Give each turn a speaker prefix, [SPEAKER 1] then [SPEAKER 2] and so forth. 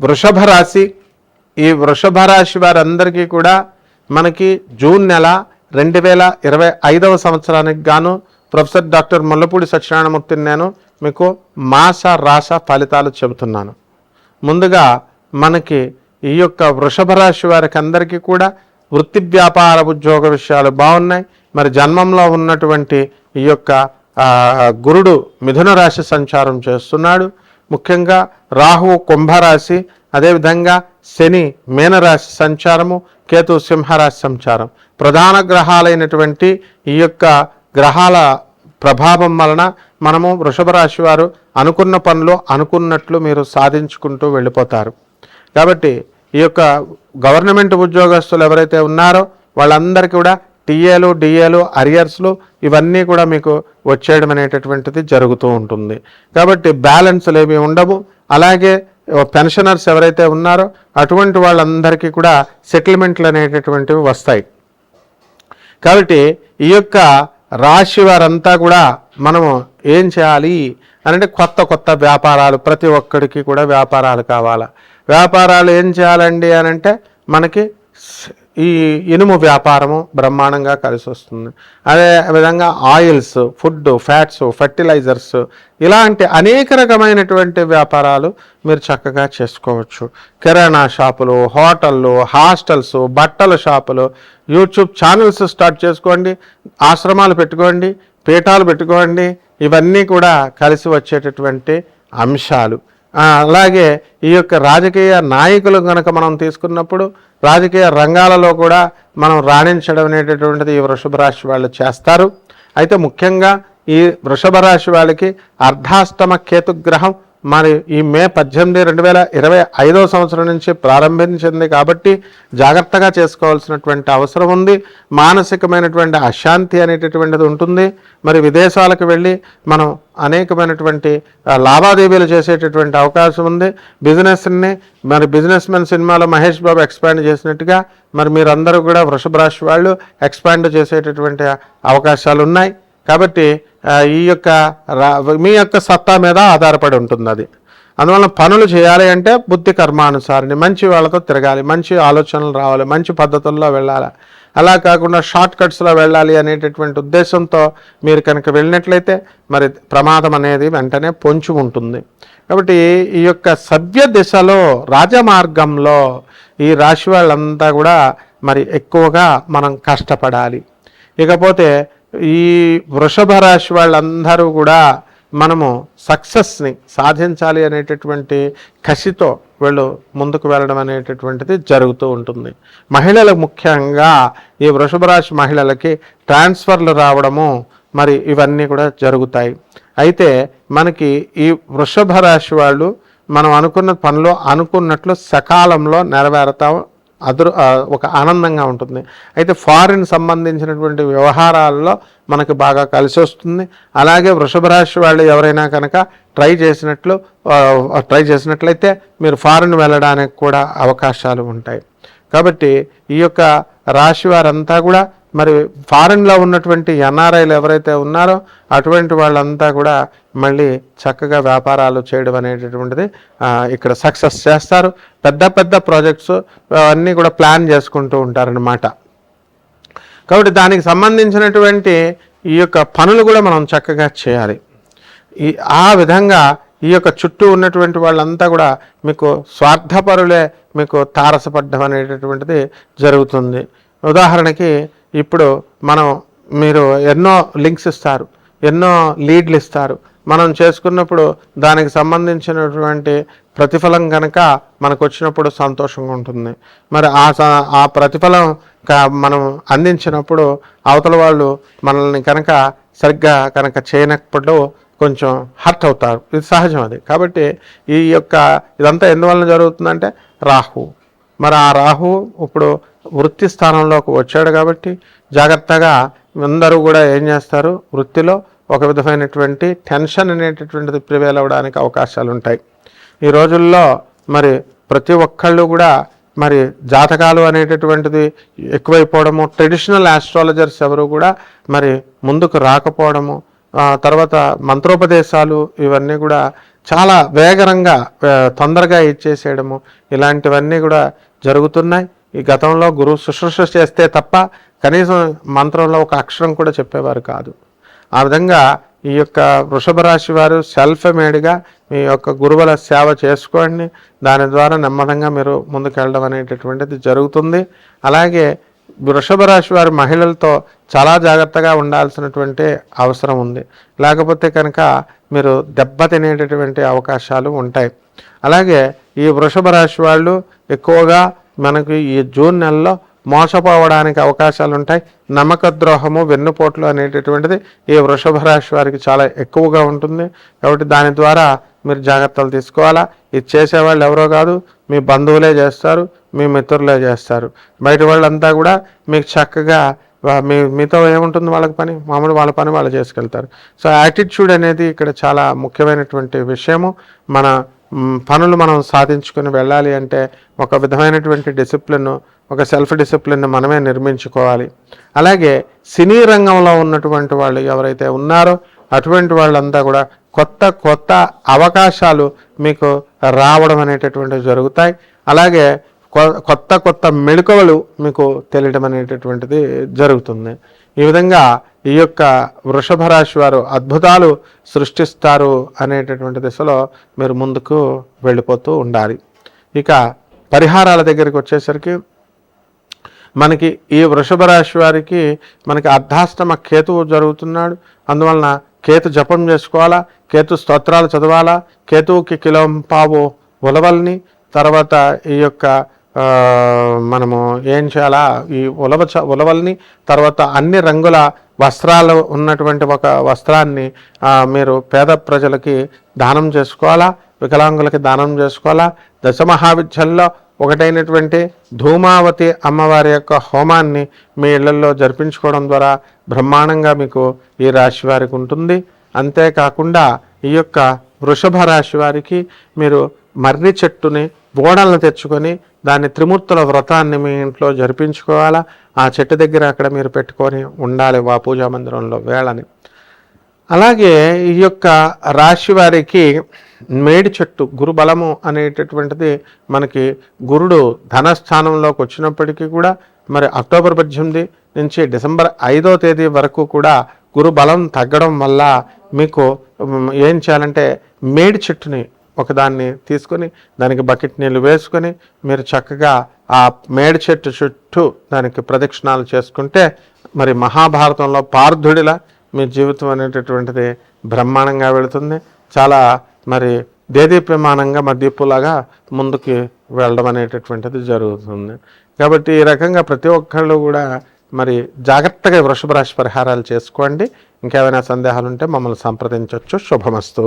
[SPEAKER 1] వృషభ రాశి. ఈ వృషభ రాశి వారందరికీ కూడా మనకి జూన్ నెల రెండు వేల ఇరవై ఐదవ సంవత్సరానికి గాను ప్రొఫెసర్ డాక్టర్ ముల్లపూడి సత్యనారాయణమూర్తిని నేను మీకు మాస రాస ఫలితాలు చెబుతున్నాను. ముందుగా మనకి ఈ యొక్క వృషభ రాశి వారికి అందరికీ కూడా వృత్తి వ్యాపార ఉద్యోగ విషయాలు బాగున్నాయి. మరి జన్మంలో ఉన్నటువంటి ఈ యొక్క గురుడు మిథున రాశి సంచారం చేస్తున్నాడు. ముఖ్యంగా రాహువు కుంభరాశి అదేవిధంగా శని మీనరాశి సంచారము కేతు సింహరాశి సంచారం. ప్రధాన గ్రహాలైనటువంటి ఈ యొక్క గ్రహాల ప్రభావం వలన మనము వృషభ రాశి వారు అనుకున్న పనులు అనుకున్నట్లు మీరు సాధించుకుంటూ వెళ్ళిపోతారు. కాబట్టి ఈ యొక్క గవర్నమెంట్ ఉద్యోగస్తులు ఎవరైతే ఉన్నారో వాళ్ళందరికీ కూడా టీఏలు డిఏలు అరియర్స్లు ఇవన్నీ కూడా మీకు వచ్చేయడం అనేటటువంటిది జరుగుతూ ఉంటుంది. కాబట్టి బ్యాలెన్స్లు ఏవి ఉండవు. అలాగే పెన్షనర్స్ ఎవరైతే ఉన్నారో అటువంటి వాళ్ళందరికీ కూడా సెటిల్మెంట్లు అనేటటువంటివి వస్తాయి. కాబట్టి ఈ యొక్క రాశి వారంతా కూడా మనము ఏం చేయాలి అంటే కొత్త కొత్త వ్యాపారాలు ప్రతి ఒక్కడికి కూడా వ్యాపారాలు కావాలా. వ్యాపారాలు ఏం చేయాలండి అని అంటే మనకి ఈ ఇనుము వ్యాపారము బ్రహ్మాండంగా కలిసి వస్తుంది. అదే విధంగా ఆయిల్స్ ఫుడ్ ఫ్యాట్స్ ఫర్టిలైజర్స్ ఇలాంటి అనేక రకమైనటువంటి వ్యాపారాలు మీరు చక్కగా చేసుకోవచ్చు. కిరాణా షాపులు హోటళ్ళు హాస్టల్స్ బట్టల షాపులు యూట్యూబ్ ఛానల్స్ స్టార్ట్ చేసుకోండి ఆశ్రమాలు పెట్టుకోండి పీఠాలు పెట్టుకోండి ఇవన్నీ కూడా కలిసి వచ్చేటటువంటి అంశాలు. అలాగే ఈ యొక్క రాజకీయ నాయకులు కనుక మనం తీసుకున్నప్పుడు రాజకీయ రంగాలలో కూడా మనం రాణించడం అనేటటువంటిది ఈ వృషభ రాశి వాళ్ళు చేస్తారు. అయితే ముఖ్యంగా ఈ వృషభ రాశి వాళ్ళకి అర్ధాష్టమ కేతుగ్రహం మరి ఈ మే పద్దెనిమిది రెండు వేల ఇరవై ఐదో సంవత్సరం నుంచి ప్రారంభించింది కాబట్టి జాగ్రత్తగా చేసుకోవాల్సినటువంటి అవసరం ఉంది. మానసికమైనటువంటి అశాంతి అనేటటువంటిది ఉంటుంది. మరి విదేశాలకు వెళ్ళి మనం అనేకమైనటువంటి లావాదేవీలు చేసేటటువంటి అవకాశం ఉంది. బిజినెస్ని మరి బిజినెస్ మెన్ సినిమాలో మహేష్ బాబు ఎక్స్పాండ్ చేసినట్టుగా మరి మీరందరూ కూడా వృషభ రాశి వాళ్ళు ఎక్స్పాండ్ చేసేటటువంటి అవకాశాలు ఉన్నాయి. కాబట్టి ఈ యొక్క రా- మీ యొక్క సత్తా మీద ఆధారపడి ఉంటుంది అది. అందువల్ల పనులు చేయాలి అంటే బుద్ధి కర్మానుసారిని మంచి వాళ్ళతో తిరగాలి మంచి ఆలోచనలు రావాలి మంచి పద్ధతుల్లో వెళ్ళాలి. అలా కాకుండా షార్ట్ కట్స్లో వెళ్ళాలి అనేటటువంటి ఉద్దేశంతో మీరు కనుక వెళ్ళినట్లయితే మరి ప్రమాదం అనేది వెంటనే పొంచి ఉంటుంది. కాబట్టి ఈ యొక్క సభ్య దిశలో రాజమార్గంలో ఈ రాశి వాళ్ళంతా కూడా మరి ఎక్కువగా మనం కష్టపడాలి. ఇకపోతే ఈ వృషభ రాశి వాళ్ళందరూ కూడా మనము సక్సెస్ని సాధించాలి అనేటటువంటి కసితో వీళ్ళు ముందుకు వెళ్ళడం అనేటటువంటిది జరుగుతూ ఉంటుంది. మహిళలకు ముఖ్యంగా ఈ వృషభ రాశి మహిళలకి ట్రాన్స్ఫర్లు రావడము మరి ఇవన్నీ కూడా జరుగుతాయి. అయితే మనకి ఈ వృషభ రాశి వాళ్ళు మనం అనుకున్న పనిలో అనుకున్నట్లు సకాలంలో నెరవేరుతాం అదృ ఒక ఆనందంగా ఉంటుంది. అయితే ఫారిన్ సంబంధించినటువంటి వ్యవహారాల్లో మనకు బాగా కలిసి వస్తుంది. అలాగే వృషభ రాశి వాళ్ళు ఎవరైనా కనుక ట్రై చేసినట్లు ట్రై చేసినట్లయితే మీరు ఫారిన్ వెళ్ళడానికి కూడా అవకాశాలు ఉంటాయి. కాబట్టి ఈ యొక్క రాశి వారంతా కూడా మరి ఫారెన్లో ఉన్నటువంటి ఎన్ఆర్ఐలు ఎవరైతే ఉన్నారో అటువంటి వాళ్ళంతా కూడా మళ్ళీ చక్కగా వ్యాపారాలు చేయడం అనేటటువంటిది ఇక్కడ సక్సెస్ చేస్తారు. పెద్ద పెద్ద ప్రాజెక్ట్స్ అన్నీ కూడా ప్లాన్ చేసుకుంటూ ఉంటారనమాట కాబట్టి దానికి సంబంధించినటువంటి ఈ యొక్క పనులు కూడా మనం చక్కగా చేయాలి. ఈ ఆ విధంగా ఈ యొక్క చుట్టూ ఉన్నటువంటి వాళ్ళంతా కూడా మీకు స్వార్థపరులే మీకు తారసపడ్డం అనేటటువంటిది జరుగుతుంది. ఉదాహరణకి ఇప్పుడు మనం మీరు ఎన్నో లింక్స్ ఇస్తారు ఎన్నో లీడ్లు ఇస్తారు. మనం చేసుకున్నప్పుడు దానికి సంబంధించినటువంటి ప్రతిఫలం కనుక మనకు వచ్చినప్పుడు సంతోషంగా ఉంటుంది. మరి ఆ స- ఆ ప్రతిఫలం మనం అందించినప్పుడు అవతల వాళ్ళు మనల్ని కనుక సరిగ్గా కనుక చేయనప్పుడు కొంచెం హర్ట్ అవుతారు. ఇది సహజం అది. కాబట్టి ఈ యొక్క ఇదంతా ఎందువలన జరుగుతుందంటే రాహు. మరి ఆ రాహు ఇప్పుడు వృత్తి స్థానంలోకి వచ్చాడు కాబట్టి జాగ్రత్తగా అందరూ కూడా ఏం చేస్తారు? వృత్తిలో ఒక విధమైనటువంటి టెన్షన్ అనేటటువంటిది ప్రివేల్ అవ్వడానికి అవకాశాలు ఉంటాయి. ఈ రోజుల్లో మరి ప్రతి ఒక్కళ్ళు కూడా మరి జాతకాలు అనేటటువంటిది ఎక్కువైపోవడము ట్రెడిషనల్ ఆస్ట్రాలజర్స్ ఎవరు కూడా మరి ముందుకు రాకపోవడము తర్వాత మంత్రోపదేశాలు ఇవన్నీ కూడా చాలా వేగరంగా తొందరగా ఇచ్చేసేయడము ఇలాంటివన్నీ కూడా జరుగుతున్నాయి. ఈ గతంలో గురువు శుశ్రూష చేస్తే తప్ప కనీసం మంత్రంలో ఒక అక్షరం కూడా చెప్పేవారు కాదు. ఆ విధంగా ఈ యొక్క వృషభ రాశి వారు సెల్ఫ్ మేడ్గా మీ యొక్క గురువుల సేవ చేసుకోండి. దాని ద్వారా నెమ్మదంగా మీరు ముందుకెళ్ళడం అనేటటువంటిది జరుగుతుంది. అలాగే వృషభ రాశి వారి మహిళలతో చాలా జాగ్రత్తగా ఉండాల్సినటువంటి అవసరం ఉంది. లేకపోతే కనుక మీరు దెబ్బ తినేటటువంటి అవకాశాలు ఉంటాయి. అలాగే ఈ వృషభ రాశి వాళ్ళు ఎక్కువగా మనకి ఈ జూన్ నెలలో మోసపోవడానికి అవకాశాలు ఉంటాయి నమ్మక ద్రోహము వెన్నుపోట్లు అనేటటువంటిది ఈ వృషభ రాశి వారికి చాలా ఎక్కువగా ఉంటుంది. కాబట్టి దాని ద్వారా మీరు జాగ్రత్తలు తీసుకోవాలా? ఇది చేసేవాళ్ళు ఎవరో కాదు మీ బంధువులే చేస్తారు మీ మిత్రులే చేస్తారు. బయట వాళ్ళంతా కూడా మీకు చక్కగా మీ మీతో ఏముంటుంది వాళ్ళకి పని? మామూలు వాళ్ళ పని వాళ్ళు చేసుకెళ్తారు. సో యాటిట్యూడ్ అనేది ఇక్కడ చాలా ముఖ్యమైనటువంటి విషయము. మన పనులు మనం సాధించుకుని వెళ్ళాలి అంటే ఒక విధమైనటువంటి డిసిప్లిన్ ఒక సెల్ఫ్ డిసిప్లిన్ మనమే నిర్మించుకోవాలి. అలాగే సినీ రంగంలో ఉన్నటువంటి వాళ్ళు ఎవరైతే ఉన్నారో అటువంటి వాళ్ళంతా కూడా కొత్త కొత్త అవకాశాలు మీకు రావడం అనేటటువంటివి జరుగుతాయి. అలాగే కొ- కొత్త కొత్త మెళుకవలు మీకు తెలియడం అనేటటువంటిది జరుగుతుంది. ఈ విధంగా ఈ యొక్క వృషభ రాశి వారు అద్భుతాలు సృష్టిస్తారు అనేటటువంటి దిశలో మీరు ముందుకు వెళ్ళిపోతూ ఉండాలి. ఇక పరిహారాల దగ్గరికి వచ్చేసరికి మనకి ఈ వృషభ రాశి వారికి మనకి అర్ధాష్టమ కేతువు జరుగుతున్నాడు. అందువలన కేతు జపం చేసుకోవాలా? కేతు స్తోత్రాలు చదవాలా? కేతువుకి కిలో పావు ఉలవల్ని తర్వాత ఈ యొక్క మనము ఏం చేయాలా? ఈ ఉలవ చ ఉలవల్ని తర్వాత అన్ని రంగుల వస్త్రాలు ఉన్నటువంటి ఒక వస్త్రాన్ని మీరు పేద ప్రజలకి దానం చేసుకోవాలా? వికలాంగులకి దానం చేసుకోవాలా? దశ మహావిద్యల్లో ఒకటైనటువంటి ధూమావతి అమ్మవారి యొక్క హోమాన్ని మీ ఇళ్ళలో జరిపించుకోవడం ద్వారా బ్రహ్మాండంగా మీకు ఈ రాశి వారికి ఉంటుంది. అంతేకాకుండా ఈ యొక్క వృషభ రాశి వారికి మీరు మర్రి చెట్టుని బోడలను తెచ్చుకొని దాన్ని త్రిమూర్తుల వ్రతాన్ని మీ ఇంట్లో జరిపించుకోవాలా? ఆ చెట్టు దగ్గర అక్కడ మీరు పెట్టుకొని ఉండాలి వా పూజా మందిరంలో వేళని. అలాగే ఈ యొక్క రాశి వారికి మేడి చెట్టు గురు బలము అనేటటువంటిది మనకి గురుడు ధనస్థానంలోకి వచ్చినప్పటికీ కూడా మరి అక్టోబర్ పద్దెనిమిది నుంచి డిసెంబర్ ఐదో తేదీ వరకు కూడా గురు బలం తగ్గడం వల్ల మీకు ఏం చేయాలంటే మేడి చెట్టుని ఒకదాన్ని తీసుకొని దానికి బకెట్ నీళ్ళు వేసుకొని మీరు చక్కగా ఆ మేడి చెట్టు చుట్టూ దానికి ప్రదక్షిణాలు చేసుకుంటే మరి మహాభారతంలో పార్థుడిలా మీ జీవితం అనేటటువంటిది బ్రహ్మాండంగా వెళుతుంది. చాలా మరి దేదీప్యమానంగా మద్దీపులాగా ముందుకు వెళ్ళడం అనేటటువంటిది జరుగుతుంది. కాబట్టి ఈ రకంగా ప్రతి ఒక్కళ్ళు కూడా మరి జాగ్రత్తగా వృషభ రాశి పరిహారాలు చేసుకోండి. ఇంకేమైనా సందేహాలు ఉంటే మమ్మల్ని సంప్రదించవచ్చు శుభమస్తు.